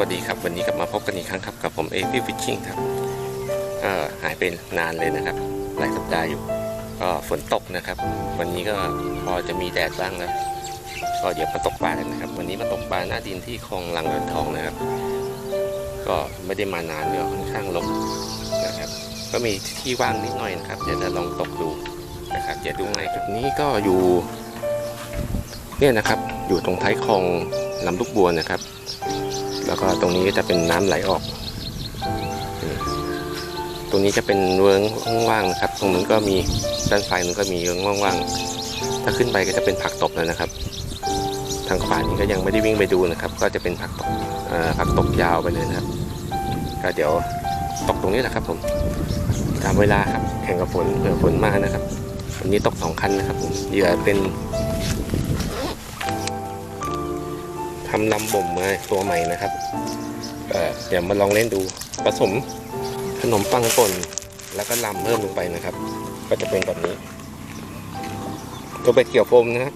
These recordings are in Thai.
วัสดีครับวันนี้กลับมาพบกันอีกครั้งครับกับผมเอพี่ฟิชชิ่งครับก็หายไปนานเลยนะครับ หลายสัปดาห์อยู่ ก็ฝนตกนะครับ วันนี้ก็พอจะมีแดดบ้างแล้วก็เดี๋ยวมาตกปลากันนะครับ วันนี้มาตกปลาหน้าดินที่คลองลังเงินทองนะครับ ก็ไม่ได้มานานเลยค่อนข้างลกนะครับ ก็มีที่ว่างนิดหน่อยนะครับเดี๋ยวจะลองตกดูนะครับเดี๋ยวดูไงจุดนี้ก็อยู่เนี่ยนะครับอยู่ตรงท้ายคลองลำลูกบัวนะครับ แล้วก็ตรงนี้ก็จะเป็นน้ำไหลออก ตรงนี้จะเป็นเวิ้งว่างๆนะครับ ตรงนู้นก็มีด้านซ้ายนู้นก็มีเวิ้งว่างๆ ถ้าขึ้นไปก็จะเป็นผักตบแล้วนะครับ ทางขวานี้ก็ยังไม่ได้วิ่งไปดูนะครับ ก็จะเป็นผักตบผักตบยาวไปเลยนะครับ ก็เดี๋ยวตกตรงนี้แหละครับผมตามเวลาครับแข่งกับฝนเผื่อฝนมานะครับ วันนี้ตกสองคันนะครับผมเหยื่อเป็น ทำลำบ่มมาตัวใหม่นะครับเเดี๋ยวมาลองเล่นดู ผสมขนมปังป่นแล้วก็ลำเพิ่มลงไปนะครับ ก็จะเป็นแบบนี้ ตัวเป็ดเกี่ยวโฟมนะครับ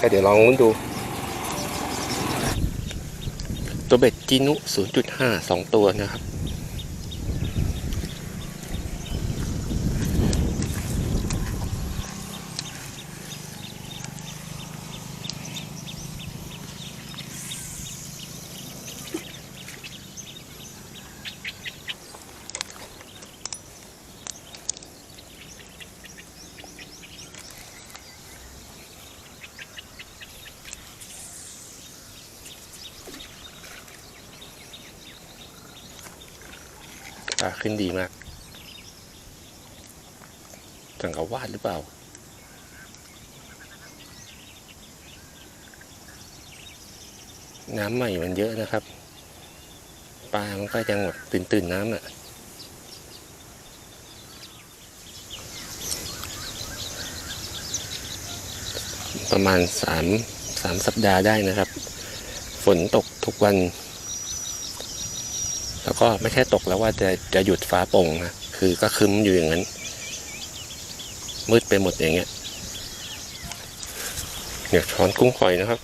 ก็เดี๋ยวลองลุ้นดู ตัวเบ็ดจีนุ 0.5 2 ตัวนะครับ ปลาขึ้นดีมากจังกะวาดหรือเปล่า น้ำใหม่มันเยอะนะครับ ปลามันก็ยังแบบตื่นๆน้ำอะประมาณสามสามสัปดาห์ได้นะครับ ฝนตกทุกวัน แล้วก็ไม่ใช่ตกแล้วว่าจะจะหยุดฟ้าโปร่งนะคือก็คึ้มอยู่อย่างนั้น มืดไปหมดอย่างเงี้ยเดี๋ยวช้อนกุ้งฝอยนะครับ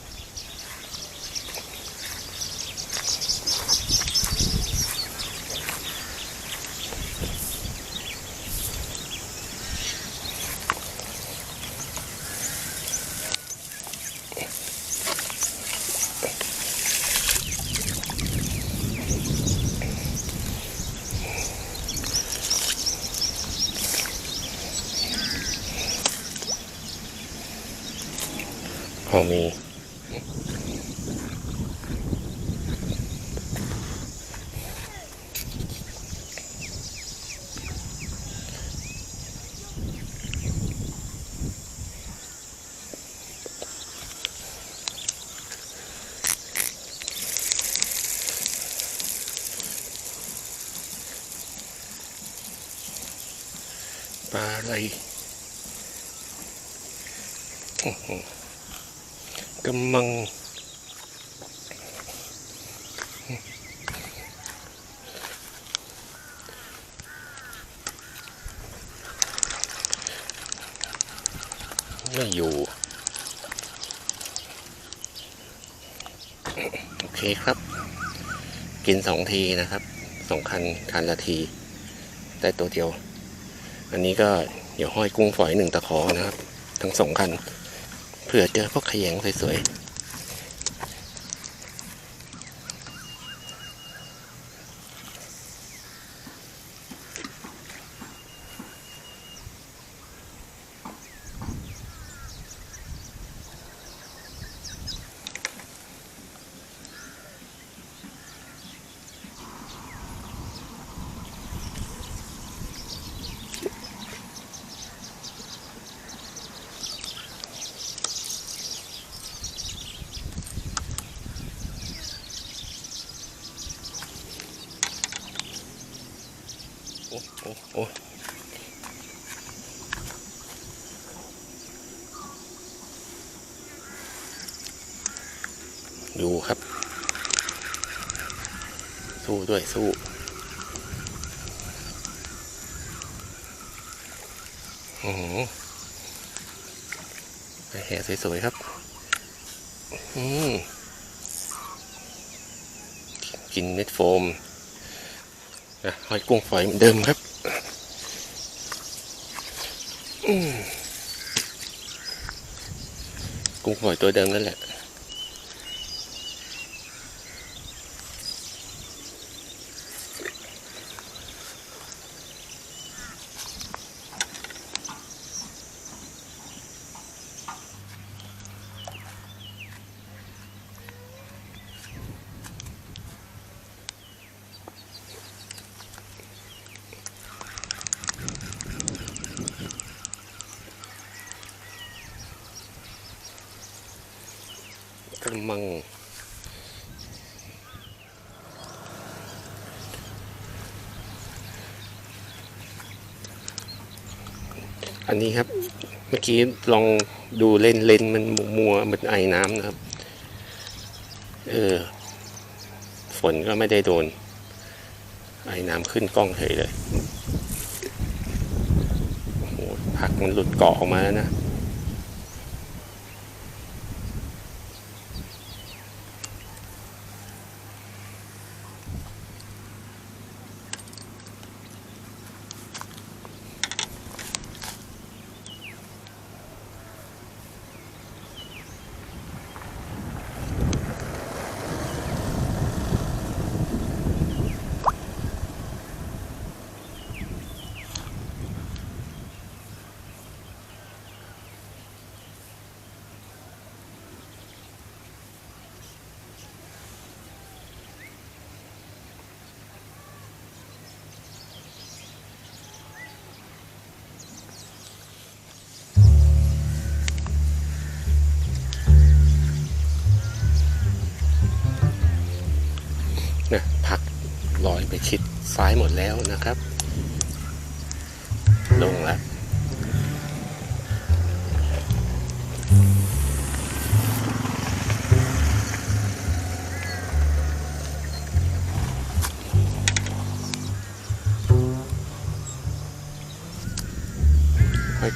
อะไร กำลังไม่อยู่ โอเคครับ กินสองทีนะครับสองคันคันละที ได้ตัวเดียว อันนี้ก็เดี๋ยวห้อยกุ้งฝอยหนึ่งตะขอนะครับ ทั้งสองคันเผื่อเจอพวกขยงสวยๆ สู้ด้วยสู้ โอ้โหแห่สวยๆครับ อืมกินเม็ดโฟมนะหอยกุ้งฝอยเหมือนเดิมครับอืมกุ้งฝอยตัวเดิมนั่นแหละ มัง อันนี้ครับ เมื่อกี้ลองดูเล่นเล่นมันมัวๆมันไอน้ำนะครับ เออ ฝนก็ไม่ได้โดน ไอน้ำขึ้นกล้องเฉยเลยโอ้โหผักมันหลุดเกาะออกมาแล้วนะ ชิดซ้ายหมดแล้วนะครับ ลงแล้ว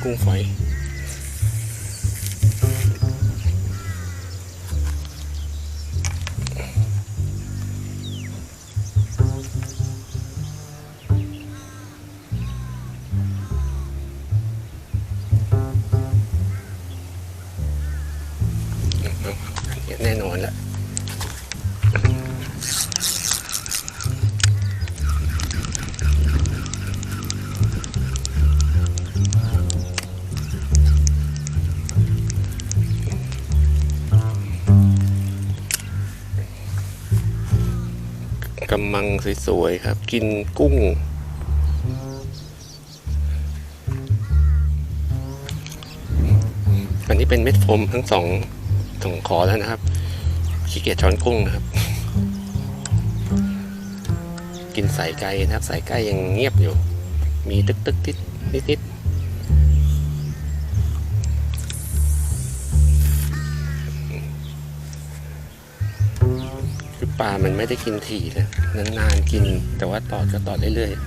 กุ้งฝอย สวยๆครับ กินกุ้ง อันนี้เป็นเม็ดโฟมทั้งสองสองขอแล้วนะครับขี้เกียจช้อนกุ้งนะครับ กินสายไก่นะครับ สายไก่ยังเงียบอยู่ มีตึกตึกติดนิดนิด ปลามันไม่ได้กินถี่นะนานๆกิน แต่ว่าตอดก็ตอดเรื่อยๆ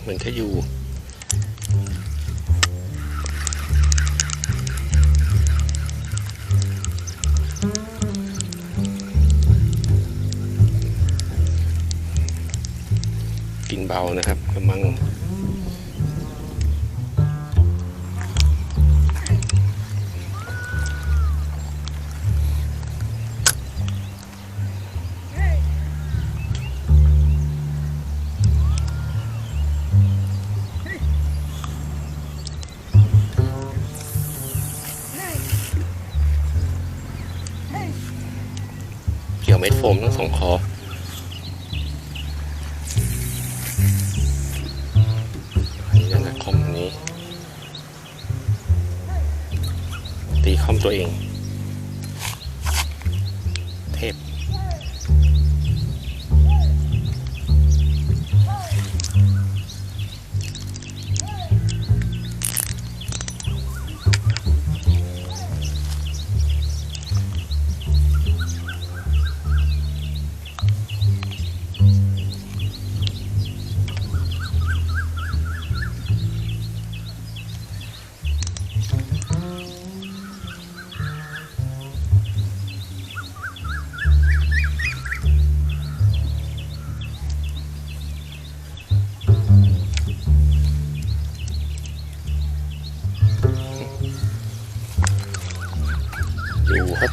เหมือนจะอยู่ กินเบานะครับกำลัง ม็ดโฟมทั้งสองคออันนี้นะคอมนี้ ตีคอมตัวเอง ครับ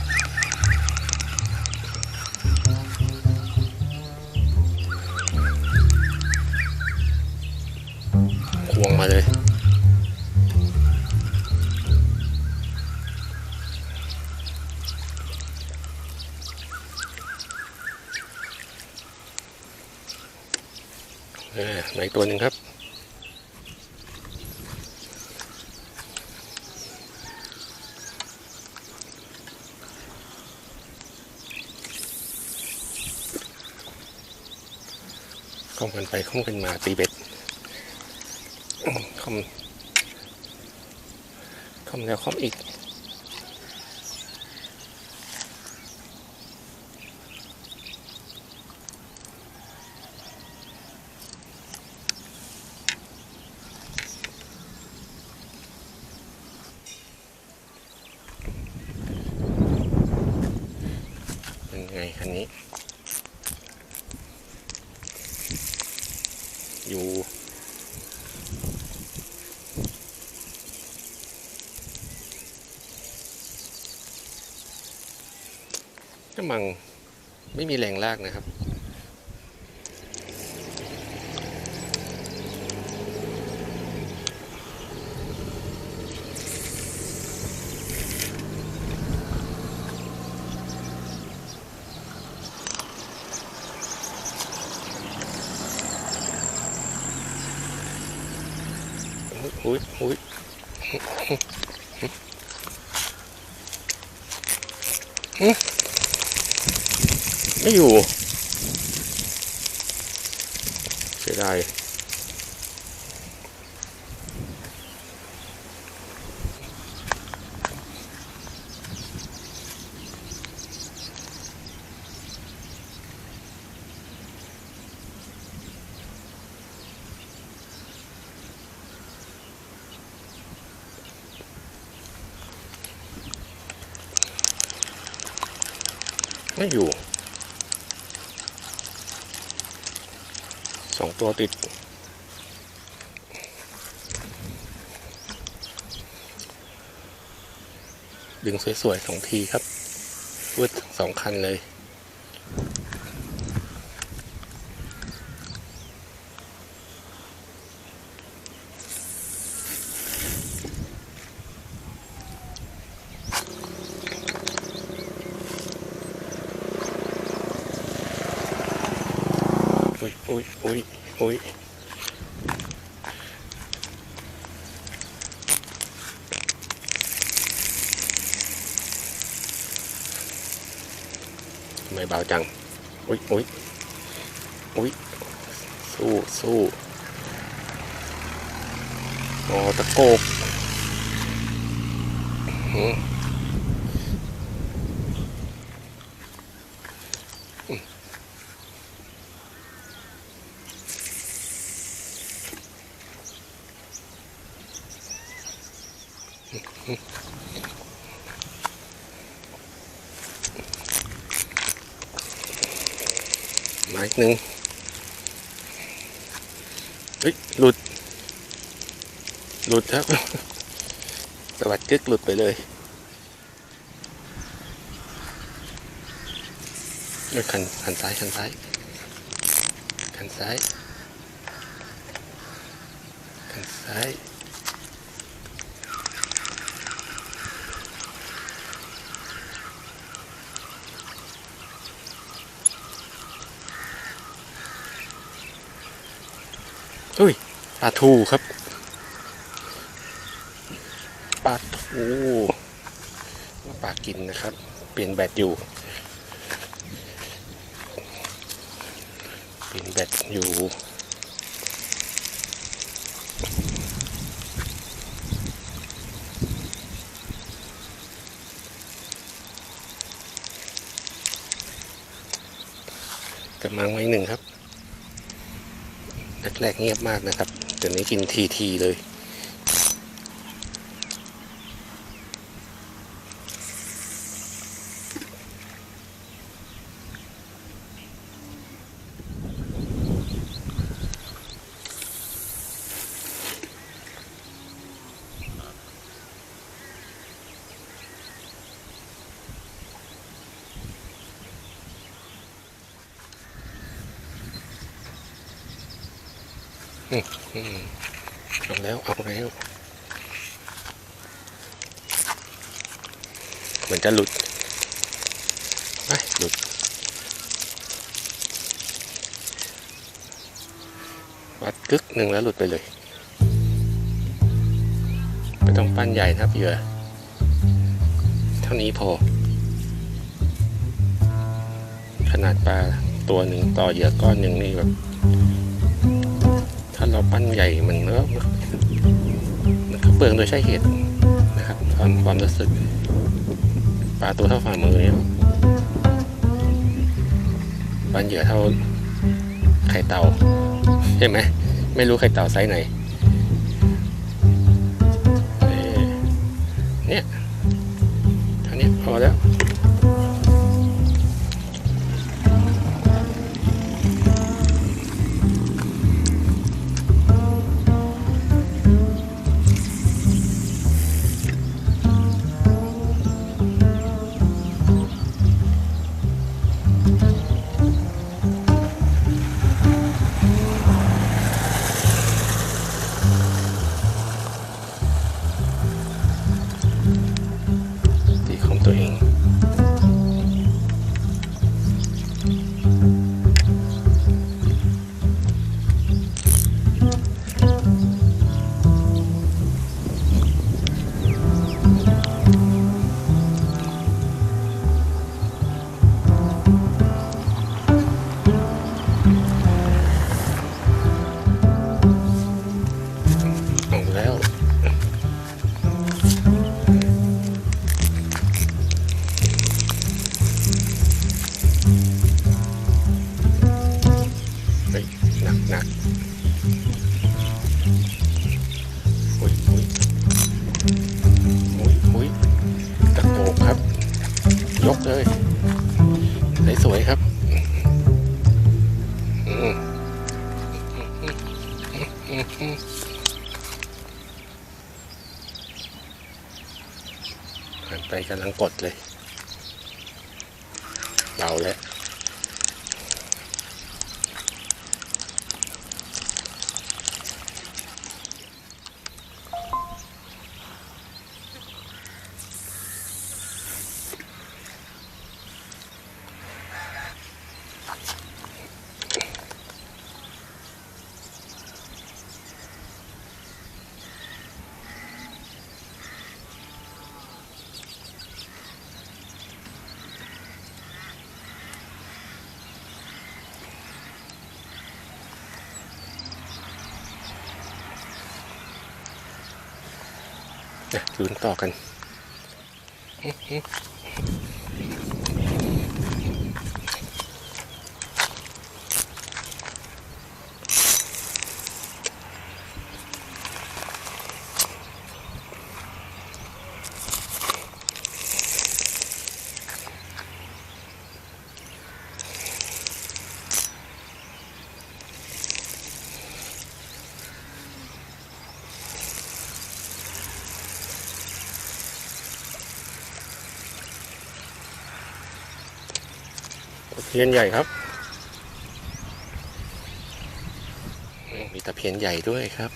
ควงมาเลย ไหนตัวหนึ่งครับ เข้ากันไปเข้ากันมาตีเบ็ดอืมเข้อมข้อมแล้วข้อมอีก เป็นไงคันนี้ อยู่ กำลังไม่มีแรงลากนะครับ อุ้ยอุ้ยหึ ไม่อยู่ เสียดาย ตัวติด ดึงสวยๆสองทีครับวืดสองคันเลย อุ้ยอุ้ยอุ้ยอุ้ยทำไมเบาจัง อุ้ยอุ้ยอุ้ยสู้สู้อ๋อตะโกกอืม มาอีกหนึ่งเฮ้ยหลุด หลุดครับสวัสดกึกหลุดไปเลยเอ้ยคันคันซ้ายคันซ้ายคันซ้ายคันซ้าย อุ้ยป ลาทูครับปลาทูว่าปลากินนะครับ เปลี่ยนแบตอยู่ เปลี่ยนแบตอยู่กำลังไว้หนึ่งครับแรกๆเงียบมากนะครับ ดี๋ยวนี้กินทีทีๆเลย เอาแล้วเอาแล้ว เหมือนจะหลุดไปหลุด วัดกึกหนึ่งแล้วหลุดไปเลย ไม่ต้องปั้นใหญ่นะครับเหยื่อ เท่านี้พอ ขนาดปลาตัวหนึ่งต่อเหยื่อก้อนหนึ่งนี่แบบ ปั้นใหญ่มันก็มันก็เปลืองโดยใช่เหตุนะครับความความรู้สึกปลาตัวเท่าฝ่ามือเนี่ยปั้นเหยื่อเท่าไข่เต่าใช่ไหมไม่รู้ไข่เต่าไซส์ไหนเอ่อเนี่ยเท่านี้พอแล้ว หันไปกำลังกดเลยเบาแล้ว นะลุ้นต่อกัน เพียนใหญ่ครับ มีตะเพียนใหญ่ด้วยครับ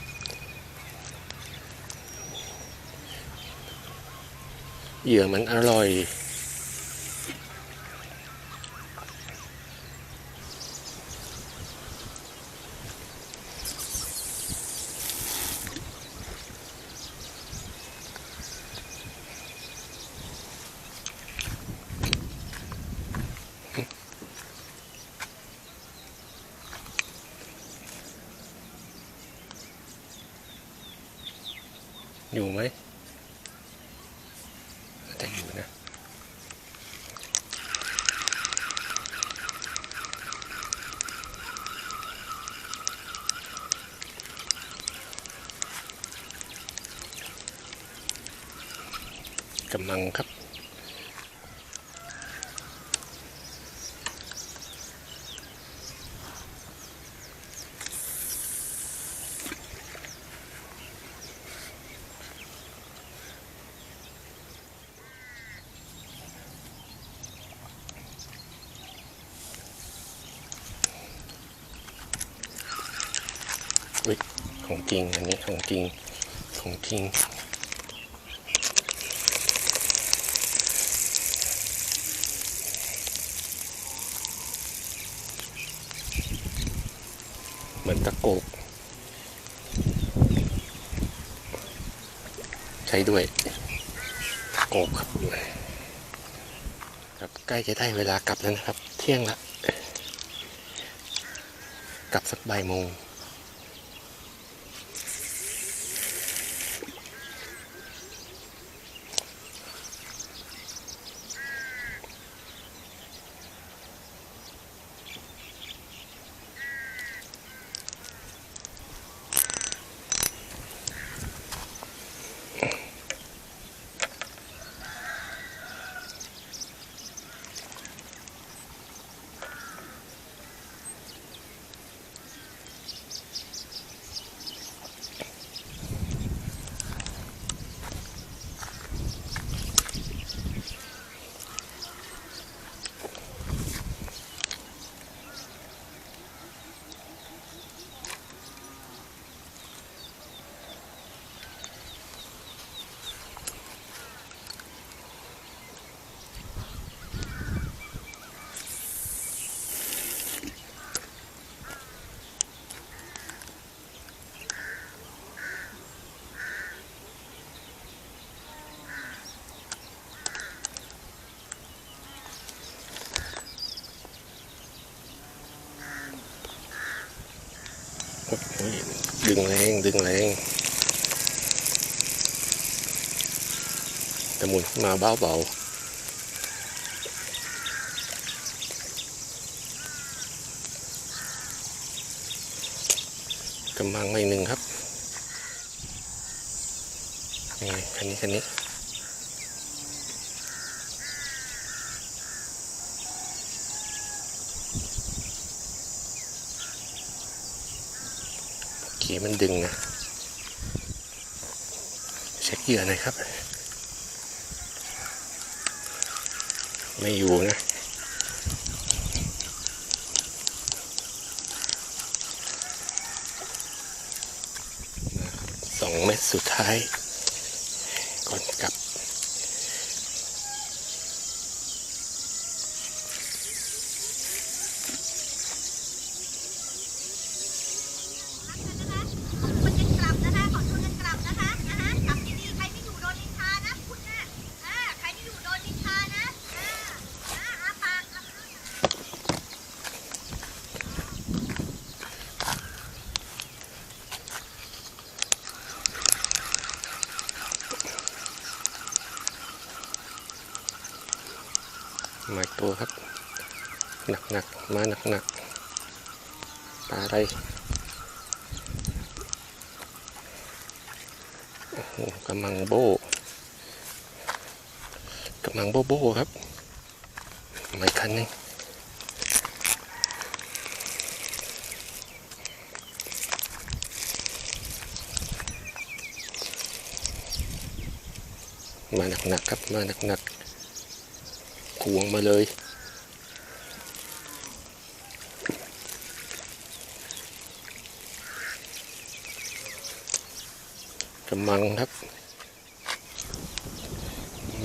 เหยื่อมันอร่อย กำลังครับ ของจริงอันนี้ของจริงของจริง เหมือนตะโกก ใช้ด้วยตะโกกครับครับใกล้จะได้เวลากลับแล้วนะครับ เที่ยงละ กลับสักบ่ายโมง โอ้ยดึงแรงดึงแรงแต่หมุนมาเบาเบาๆกำลังไม่หนึ่งครับนี่คันนี้คันนี้ เขีมันดึงนะ เหยื่อหน่อยครับ ไม่อยู่นะสองเม็ดสุดท้าย ก่อนกลับ มันจะกลับนะคะ ขอชวนกันกลับนะคะนะคะกลับดีๆใครไม่อยู่โดนนินทานะคุณน่ะอ่าใครไม่อยู่โดนนินทานะอ่าอ่าอาปากอาปาก มาอีกตัวครับ หนักหนักมาหนักหนักปลาอะไรกำลังโบกำลังโบโบครับไมาอีกคันนึงมาหนักหนักๆครับมาหนักหนักๆควงมาเลย กำลังครับ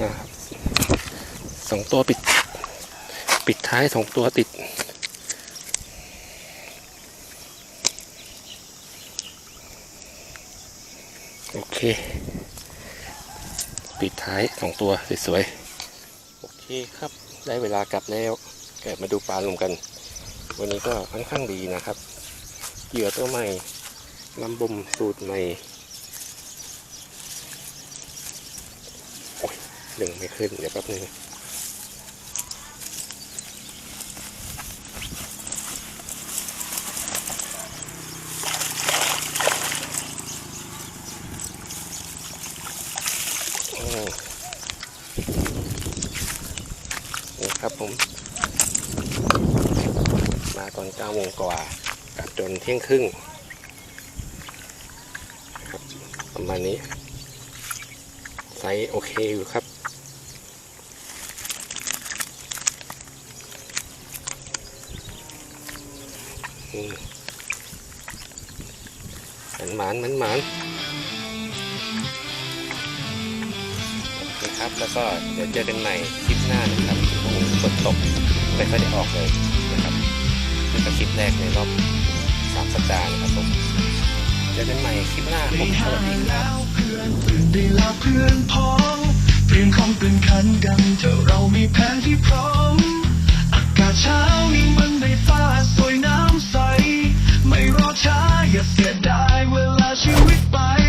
มาครับสองตัวปิด ปิดท้ายสองตัวติดโอเค ปิดท้ายสองตัวสวยๆ โอเคครับ ได้เวลากลับแล้ว แกะมาดูปลาลมกัน วันนี้ก็ค่อนข้างดีนะครับ เหยื่อตัวใหม่ลำบมสูตรใหม่โอ้ย ดึงไม่ขึ้น เดี๋ยวแป๊บนึงนี่ครับผม มาตอนเก้าโมงกว่ากับจนเที่ยงครึ่งประมาณนี้ไซส์โอเคอยู่ครับ มมันหมานมันหมานนะครับ แล้วก็เดี๋ยวเจอกันใหม่คลิปหน้านะครับโอ้โหฝนตกไม่ค่อยได้ออกเลยนะครับนี่ก็นคลิปแรกในรอบสามสัปดาห์นะครับผมเจอกันใหม่คลิปหน้าผมสวัสดีครับตื่นได้ล้วเพื่อนพ้องเตรียมของเตือนขันกันเถอเรามีแผนที่พร้อม อากาศเช้านี้มันได้ฟ้าส Rocha, yes, and I will ask you if I.